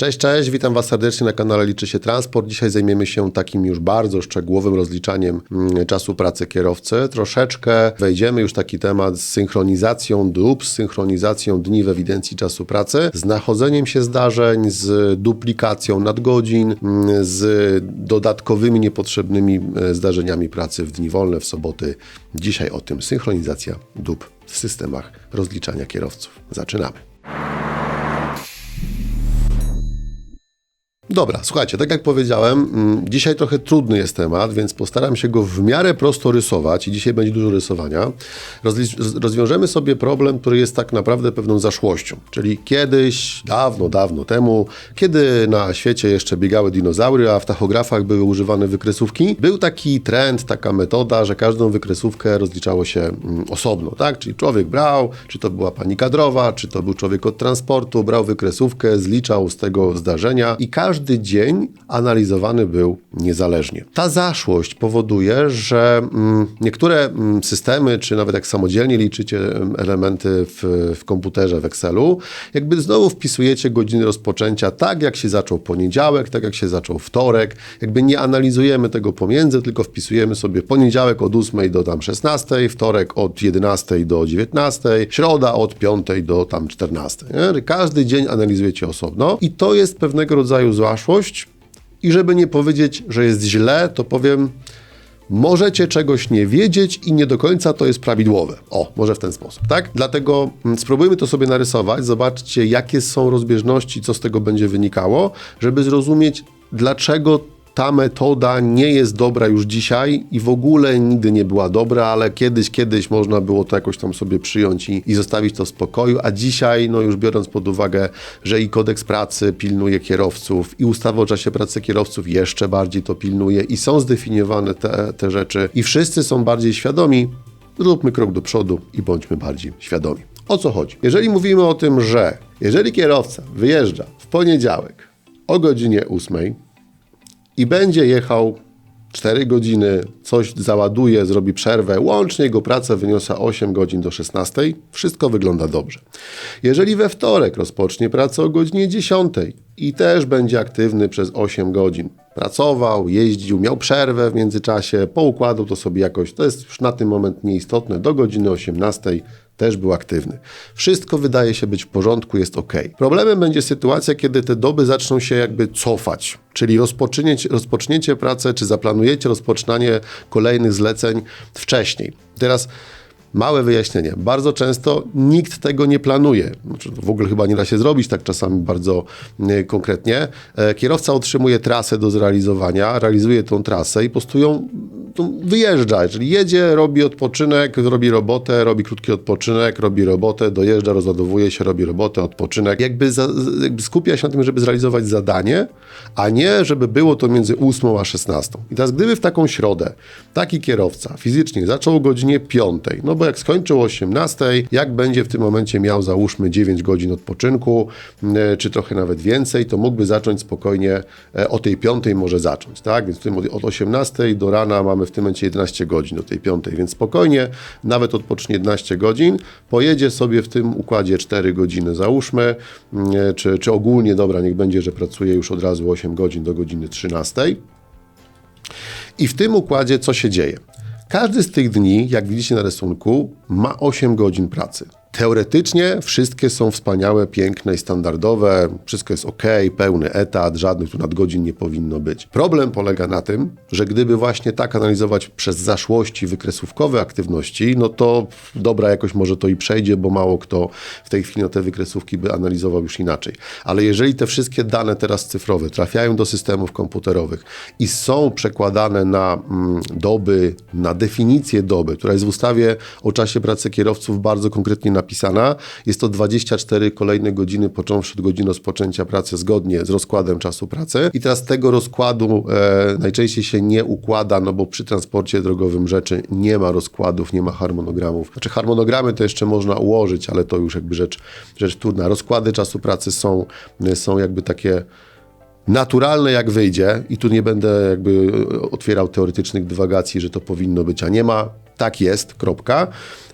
Cześć, cześć, witam Was serdecznie na kanale Liczy się Transport. Dzisiaj zajmiemy się takim już bardzo szczegółowym rozliczaniem mm, czasu pracy kierowcy. Troszeczkę wejdziemy już taki temat z synchronizacją dób, z synchronizacją dni w ewidencji czasu pracy, z nachodzeniem się zdarzeń, z duplikacją nadgodzin, mm, z dodatkowymi niepotrzebnymi e, zdarzeniami pracy w dni wolne, w soboty. Dzisiaj o tym synchronizacja dób w systemach rozliczania kierowców. Zaczynamy. Dobra, słuchajcie, tak jak powiedziałem, mm, dzisiaj trochę trudny jest temat, więc postaram się go w miarę prosto rysować i dzisiaj będzie dużo rysowania. Rozwiążemy sobie problem, który jest tak naprawdę pewną zaszłością, czyli kiedyś, dawno, dawno temu, kiedy na świecie jeszcze biegały dinozaury, a w tachografach były używane wykresówki, był taki trend, taka metoda, że każdą wykresówkę rozliczało się mm, osobno, tak? Czyli człowiek brał, czy to była pani kadrowa, czy to był człowiek od transportu, brał wykresówkę, zliczał z tego zdarzenia i każdy dzień analizowany był niezależnie. Ta zaszłość powoduje, że mm, niektóre mm, systemy, czy nawet jak samodzielnie liczycie mm, elementy w, w komputerze, w Excelu, jakby znowu wpisujecie godziny rozpoczęcia tak, jak się zaczął poniedziałek, tak jak się zaczął wtorek, jakby nie analizujemy tego pomiędzy, tylko wpisujemy sobie poniedziałek od 8 do tam 16, wtorek od 11 do 19, środa od 5 do tam 14. Nie? Każdy dzień analizujecie osobno i to jest pewnego rodzaju zaszłość i żeby nie powiedzieć, że jest źle, to powiem, możecie czegoś nie wiedzieć i nie do końca to jest prawidłowe. O, może w ten sposób, tak? Dlatego mm, spróbujmy to sobie narysować, zobaczcie jakie są rozbieżności, co z tego będzie wynikało, żeby zrozumieć, dlaczego ta metoda nie jest dobra już dzisiaj i w ogóle nigdy nie była dobra, ale kiedyś, kiedyś można było to jakoś tam sobie przyjąć i, i zostawić to w spokoju, a dzisiaj, no już biorąc pod uwagę, że i kodeks pracy pilnuje kierowców i ustawa o czasie pracy kierowców jeszcze bardziej to pilnuje i są zdefiniowane te, te rzeczy i wszyscy są bardziej świadomi, zróbmy krok do przodu i bądźmy bardziej świadomi. O co chodzi? Jeżeli mówimy o tym, że jeżeli kierowca wyjeżdża w poniedziałek o godzinie 8, i będzie jechał 4 godziny, coś załaduje, zrobi przerwę, łącznie jego praca wyniosła 8 godzin do 16, wszystko wygląda dobrze. Jeżeli we wtorek rozpocznie pracę o godzinie 10 i też będzie aktywny przez 8 godzin, pracował, jeździł, miał przerwę w międzyczasie, poukładał to sobie jakoś, to jest już na ten moment nieistotne, do godziny 18 też był aktywny. Wszystko wydaje się być w porządku, jest ok. Problemem będzie sytuacja, kiedy te doby zaczną się jakby cofać, czyli rozpoczniecie, pracę, czy zaplanujecie rozpoczynanie kolejnych zleceń wcześniej. Teraz Małe wyjaśnienie. Bardzo często nikt tego nie planuje. Znaczy, w ogóle chyba nie da się zrobić tak czasami bardzo y, konkretnie. E, kierowca otrzymuje trasę do zrealizowania, realizuje tą trasę i po prostu ją wyjeżdża. Czyli jedzie, robi odpoczynek, robi robotę, robi krótki odpoczynek, robi robotę, dojeżdża, rozładowuje się, robi robotę, odpoczynek. Jakby, za, jakby skupia się na tym, żeby zrealizować zadanie, a nie, żeby było to między 8 a 16. I teraz gdyby w taką środę taki kierowca fizycznie zaczął o godzinie 5, no bo jak skończył o 18, jak będzie w tym momencie miał załóżmy 9 godzin odpoczynku, czy trochę nawet więcej, to mógłby zacząć spokojnie e, o tej 5 może zacząć, tak? Więc od 18 do rana mamy w tym momencie 11 godzin do tej 5, więc spokojnie, nawet odpocznie 11 godzin, pojedzie sobie w tym układzie 4 godziny załóżmy, czy, czy ogólnie, dobra, niech będzie, że pracuje już od razu 8 godzin do godziny 13. I w tym układzie co się dzieje? Każdy z tych dni, jak widzicie na rysunku, ma 8 godzin pracy. Teoretycznie wszystkie są wspaniałe, piękne i standardowe, wszystko jest ok, pełny etat, żadnych tu nadgodzin nie powinno być. Problem polega na tym, że gdyby właśnie tak analizować przez zaszłości wykresówkowe aktywności, no to dobra jakoś może to i przejdzie, bo mało kto w tej chwili na te wykresówki by analizował już inaczej. Ale jeżeli te wszystkie dane teraz cyfrowe trafiają do systemów komputerowych i są przekładane na mm, doby, na definicję doby, która jest w ustawie o czasie pracy kierowców bardzo konkretnie napisana. Jest to 24 kolejne godziny, począwszy od godziny rozpoczęcia pracy zgodnie z rozkładem czasu pracy. I teraz tego rozkładu e, najczęściej się nie układa, no bo przy transporcie drogowym rzeczy nie ma rozkładów, nie ma harmonogramów. Znaczy harmonogramy to jeszcze można ułożyć, ale to już jakby rzecz, rzecz trudna. Rozkłady czasu pracy są, są jakby takie naturalne jak wyjdzie i tu nie będę jakby otwierał teoretycznych dywagacji, że to powinno być, a nie ma tak jest, kropka.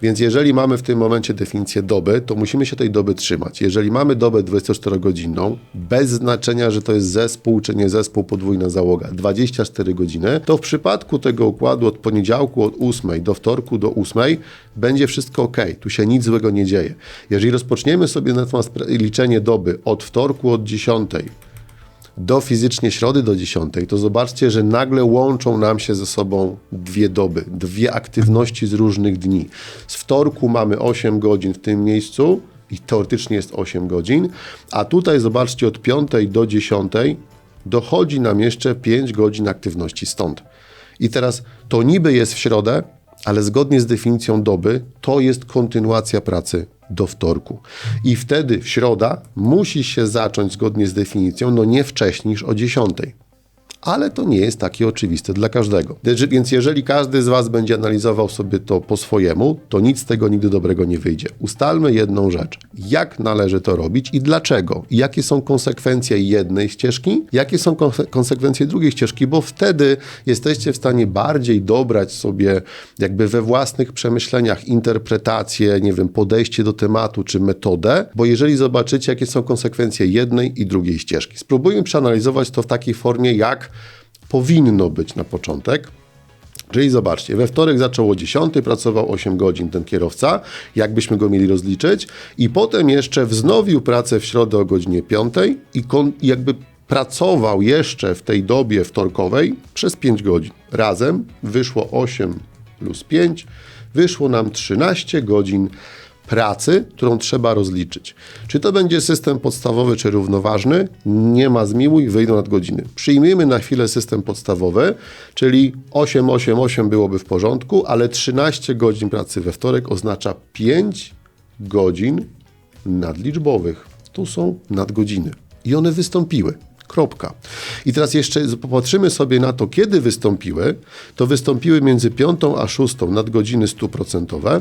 Więc jeżeli mamy w tym momencie definicję doby, to musimy się tej doby trzymać. Jeżeli mamy dobę 24-godzinną, bez znaczenia, że to jest zespół czy nie zespół, podwójna załoga, 24 godziny, to w przypadku tego układu od poniedziałku od 8 do wtorku do 8 będzie wszystko ok. Tu się nic złego nie dzieje. Jeżeli rozpoczniemy sobie natomiast liczenie doby od wtorku od 10 do fizycznie środy do 10, to zobaczcie, że nagle łączą nam się ze sobą dwie doby, dwie aktywności z różnych dni. Z wtorku mamy 8 godzin w tym miejscu i teoretycznie jest 8 godzin, a tutaj zobaczcie od 5 do 10 dochodzi nam jeszcze 5 godzin aktywności stąd. I teraz to niby jest w środę, ale zgodnie z definicją doby to jest kontynuacja pracy do wtorku. I wtedy w środa musi się zacząć zgodnie z definicją, no nie wcześniej niż o 10 ale to nie jest takie oczywiste dla każdego. Więc jeżeli każdy z Was będzie analizował sobie to po swojemu, to nic z tego nigdy dobrego nie wyjdzie. Ustalmy jedną rzecz. Jak należy to robić i dlaczego? Jakie są konsekwencje jednej ścieżki? Jakie są konsekwencje drugiej ścieżki? Bo wtedy jesteście w stanie bardziej dobrać sobie jakby we własnych przemyśleniach interpretację, nie wiem, podejście do tematu czy metodę, bo jeżeli zobaczycie, jakie są konsekwencje jednej i drugiej ścieżki. Spróbujmy przeanalizować to w takiej formie, jak powinno być na początek. Czyli zobaczcie, we wtorek zaczął o 10, pracował 8 godzin ten kierowca, jakbyśmy go mieli rozliczyć, i potem jeszcze wznowił pracę w środę o godzinie 5 i jakby pracował jeszcze w tej dobie wtorkowej przez 5 godzin. Razem wyszło 8 plus 5, wyszło nam 13 godzin pracy, którą trzeba rozliczyć. Czy to będzie system podstawowy czy równoważny? Nie ma zmiłuj, wyjdą nadgodziny. Przyjmijmy na chwilę system podstawowy, czyli 8, 8, 8 byłoby w porządku, ale 13 godzin pracy we wtorek oznacza 5 godzin nadliczbowych. Tu są nadgodziny. I one wystąpiły. Kropka. I teraz jeszcze popatrzymy sobie na to, kiedy wystąpiły. To wystąpiły między 5 a 6 nadgodziny stuprocentowe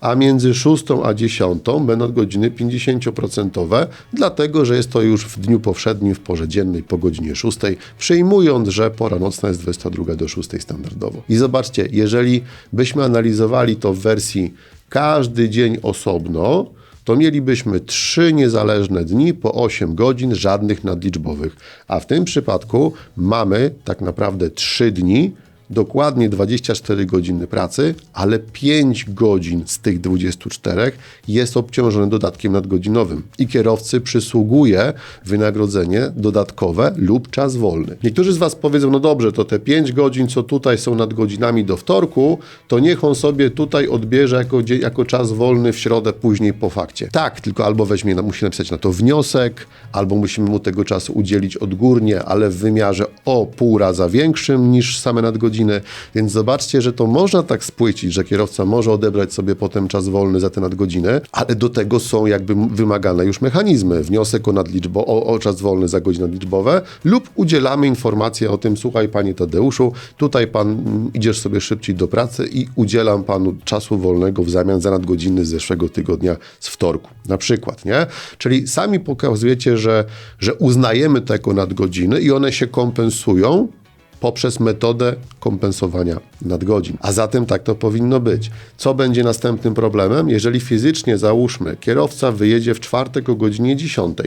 a między 6 a 10 będą godziny 50%, dlatego że jest to już w dniu powszednim, w porze dziennej po godzinie 6, przyjmując, że pora nocna jest 22 do 6 standardowo. I zobaczcie, jeżeli byśmy analizowali to w wersji każdy dzień osobno, to mielibyśmy trzy niezależne dni po 8 godzin, żadnych nadliczbowych. A w tym przypadku mamy tak naprawdę 3 dni, dokładnie 24 godziny pracy, ale 5 godzin z tych 24 jest obciążone dodatkiem nadgodzinowym i kierowcy przysługuje wynagrodzenie dodatkowe lub czas wolny. Niektórzy z Was powiedzą, no dobrze, to te 5 godzin, co tutaj są nadgodzinami do wtorku, to niech on sobie tutaj odbierze jako, jako czas wolny w środę później po fakcie. Tak, tylko albo weźmie, musi napisać na to wniosek, albo musimy mu tego czasu udzielić odgórnie, ale w wymiarze o pół raza większym niż same nadgodziny godziny, więc zobaczcie, że to można tak spłycić, że kierowca może odebrać sobie potem czas wolny za te nadgodziny, ale do tego są jakby wymagane już mechanizmy. Wniosek o, nadliczbo, o, o czas wolny za godziny nadliczbowe lub udzielamy informacji o tym, słuchaj panie Tadeuszu, tutaj pan mm, idziesz sobie szybciej do pracy i udzielam panu czasu wolnego w zamian za nadgodziny z zeszłego tygodnia z wtorku, na przykład, nie? Czyli sami pokazujecie, że, że uznajemy to jako nadgodziny i one się kompensują poprzez metodę kompensowania nadgodzin. A zatem tak to powinno być. Co będzie następnym problemem? Jeżeli fizycznie, załóżmy, kierowca wyjedzie w czwartek o godzinie 10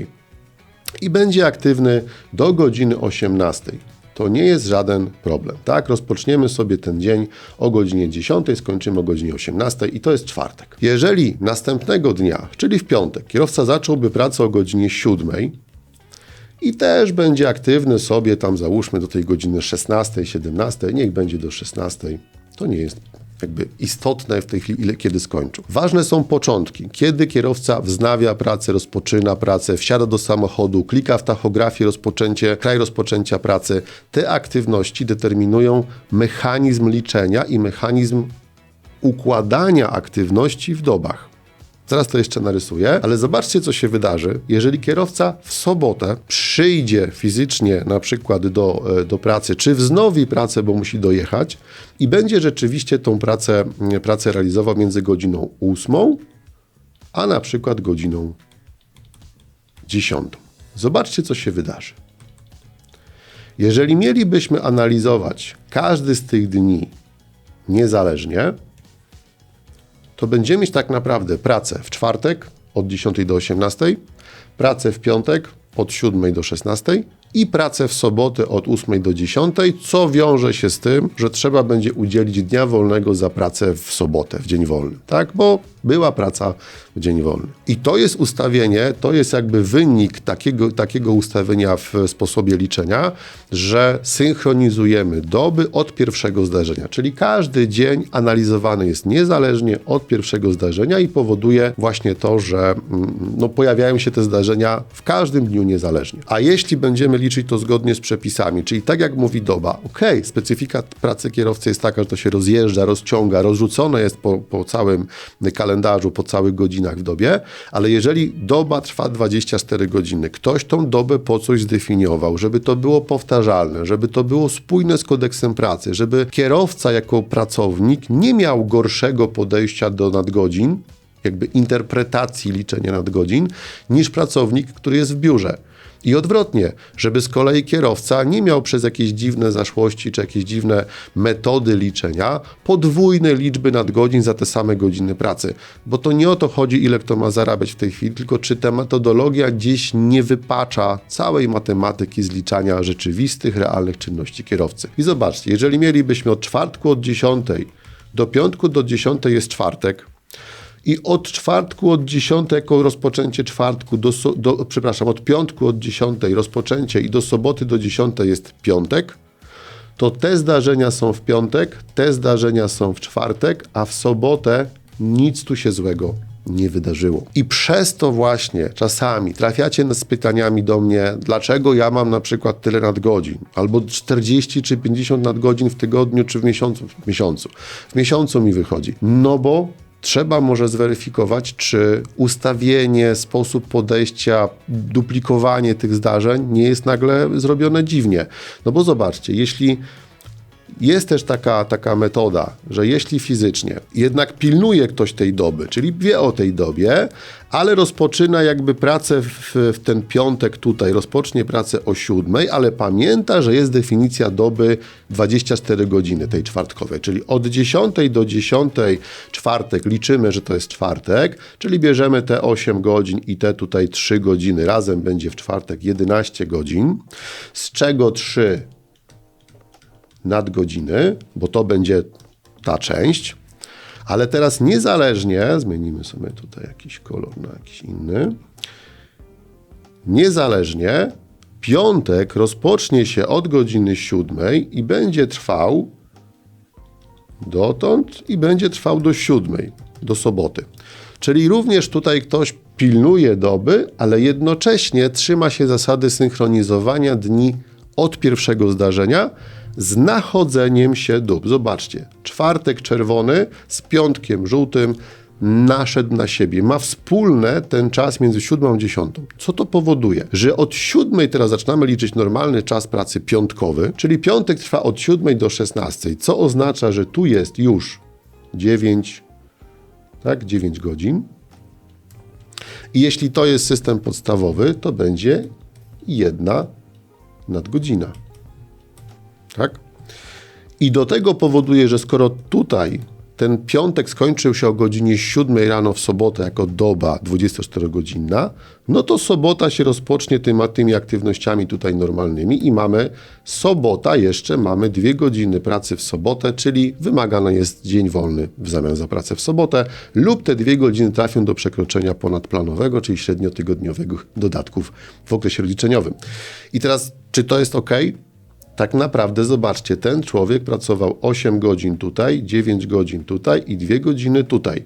i będzie aktywny do godziny 18 to nie jest żaden problem. Tak, rozpoczniemy sobie ten dzień o godzinie 10, skończymy o godzinie 18 i to jest czwartek. Jeżeli następnego dnia, czyli w piątek, kierowca zacząłby pracę o godzinie 7, i też będzie aktywny sobie tam załóżmy do tej godziny 16, 17, niech będzie do 16. To nie jest jakby istotne w tej chwili, ile, kiedy skończył. Ważne są początki. Kiedy kierowca wznawia pracę, rozpoczyna pracę, wsiada do samochodu, klika w tachografię rozpoczęcie, kraj rozpoczęcia pracy. Te aktywności determinują mechanizm liczenia i mechanizm układania aktywności w dobach. Zaraz to jeszcze narysuję, ale zobaczcie, co się wydarzy, jeżeli kierowca w sobotę przyjdzie fizycznie na przykład do, e, do pracy, czy wznowi pracę, bo musi dojechać i będzie rzeczywiście tą pracę, pracę realizował między godziną 8, a na przykład godziną 10. Zobaczcie, co się wydarzy. Jeżeli mielibyśmy analizować każdy z tych dni niezależnie, to będziemy mieć tak naprawdę pracę w czwartek od 10 do 18, pracę w piątek od 7 do 16 i pracę w sobotę od 8 do 10, co wiąże się z tym, że trzeba będzie udzielić dnia wolnego za pracę w sobotę, w dzień wolny, tak? Bo była praca w dzień wolny. I to jest ustawienie, to jest jakby wynik takiego, takiego ustawienia w sposobie liczenia, że synchronizujemy doby od pierwszego zdarzenia, czyli każdy dzień analizowany jest niezależnie od pierwszego zdarzenia i powoduje właśnie to, że mm, no, pojawiają się te zdarzenia w każdym dniu niezależnie. A jeśli będziemy liczyć to zgodnie z przepisami, czyli tak jak mówi doba, ok, specyfika pracy kierowcy jest taka, że to się rozjeżdża, rozciąga, rozrzucone jest po, po całym kalendarzu, po całych godzinach w dobie, ale jeżeli doba trwa 24 godziny, ktoś tą dobę po coś zdefiniował, żeby to było powtarzalne, żeby to było spójne z kodeksem pracy, żeby kierowca jako pracownik nie miał gorszego podejścia do nadgodzin, jakby interpretacji liczenia nadgodzin, niż pracownik, który jest w biurze. I odwrotnie, żeby z kolei kierowca nie miał przez jakieś dziwne zaszłości czy jakieś dziwne metody liczenia podwójnej liczby nadgodzin za te same godziny pracy. Bo to nie o to chodzi, ile kto ma zarabiać w tej chwili, tylko czy ta metodologia gdzieś nie wypacza całej matematyki zliczania rzeczywistych, realnych czynności kierowcy. I zobaczcie, jeżeli mielibyśmy od czwartku od 10 do piątku do 10 jest czwartek, i od czwartku od 10 jako rozpoczęcie czwartku, do, do, przepraszam, od piątku od 10 rozpoczęcie i do soboty do 10 jest piątek, to te zdarzenia są w piątek, te zdarzenia są w czwartek, a w sobotę nic tu się złego nie wydarzyło. I przez to właśnie czasami trafiacie z pytaniami do mnie, dlaczego ja mam na przykład tyle nadgodzin, albo 40 czy 50 nadgodzin w tygodniu czy w miesiącu. W miesiącu, w miesiącu mi wychodzi. No bo trzeba może zweryfikować, czy ustawienie, sposób podejścia, duplikowanie tych zdarzeń nie jest nagle zrobione dziwnie. No bo zobaczcie, jeśli jest też taka, taka metoda, że jeśli fizycznie jednak pilnuje ktoś tej doby, czyli wie o tej dobie, ale rozpoczyna jakby pracę w, w ten piątek tutaj, rozpocznie pracę o siódmej, ale pamięta, że jest definicja doby 24 godziny tej czwartkowej, czyli od 10 do 10 czwartek liczymy, że to jest czwartek, czyli bierzemy te 8 godzin i te tutaj 3 godziny, razem będzie w czwartek 11 godzin, z czego 3 nadgodziny, bo to będzie ta część. Ale teraz niezależnie, zmienimy sobie tutaj jakiś kolor na jakiś inny. Niezależnie piątek rozpocznie się od godziny siódmej i będzie trwał dotąd i będzie trwał do siódmej, do soboty. Czyli również tutaj ktoś pilnuje doby, ale jednocześnie trzyma się zasady synchronizowania dni od pierwszego zdarzenia z nachodzeniem się dób. Zobaczcie, czwartek czerwony z piątkiem żółtym naszedł na siebie. Ma wspólne ten czas między siódmą a dziesiątą. Co to powoduje? Że od siódmej teraz zaczynamy liczyć normalny czas pracy piątkowy, czyli piątek trwa od siódmej do szesnastej, co oznacza, że tu jest już 9, tak, 9 godzin. I jeśli to jest system podstawowy, to będzie jedna nadgodzina. Tak? I do tego powoduje, że skoro tutaj ten piątek skończył się o godzinie 7 rano w sobotę jako doba 24-godzinna, no to sobota się rozpocznie tymi, tymi aktywnościami tutaj normalnymi i mamy sobota jeszcze, mamy dwie godziny pracy w sobotę, czyli wymagany jest dzień wolny w zamian za pracę w sobotę lub te dwie godziny trafią do przekroczenia ponadplanowego, czyli średniotygodniowego dodatków w okresie rozliczeniowym. I teraz, czy to jest ok? Tak naprawdę zobaczcie, ten człowiek pracował 8 godzin tutaj, 9 godzin tutaj i 2 godziny tutaj.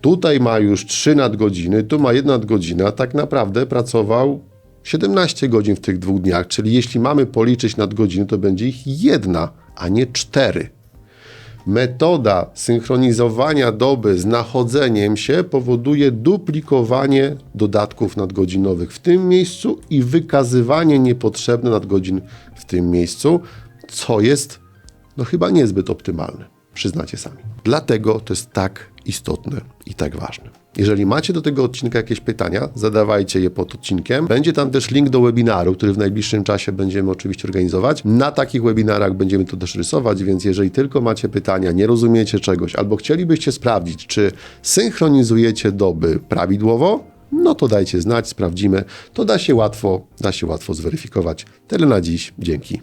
Tutaj ma już 3 nadgodziny, tu ma 1 nadgodzina, tak naprawdę pracował 17 godzin w tych dwóch dniach, czyli jeśli mamy policzyć nadgodziny, to będzie ich jedna, a nie cztery. Metoda synchronizowania doby z nachodzeniem się powoduje duplikowanie dodatków nadgodzinowych w tym miejscu i wykazywanie niepotrzebnych nadgodzin tym miejscu, co jest no chyba niezbyt optymalne, przyznacie sami. Dlatego to jest tak istotne i tak ważne. Jeżeli macie do tego odcinka jakieś pytania, zadawajcie je pod odcinkiem. Będzie tam też link do webinaru, który w najbliższym czasie będziemy oczywiście organizować. Na takich webinarach będziemy to też rysować, więc jeżeli tylko macie pytania, nie rozumiecie czegoś, albo chcielibyście sprawdzić, czy synchronizujecie doby prawidłowo, no to dajcie znać, sprawdzimy. To da się łatwo, da się łatwo zweryfikować. Tyle na dziś. Dzięki.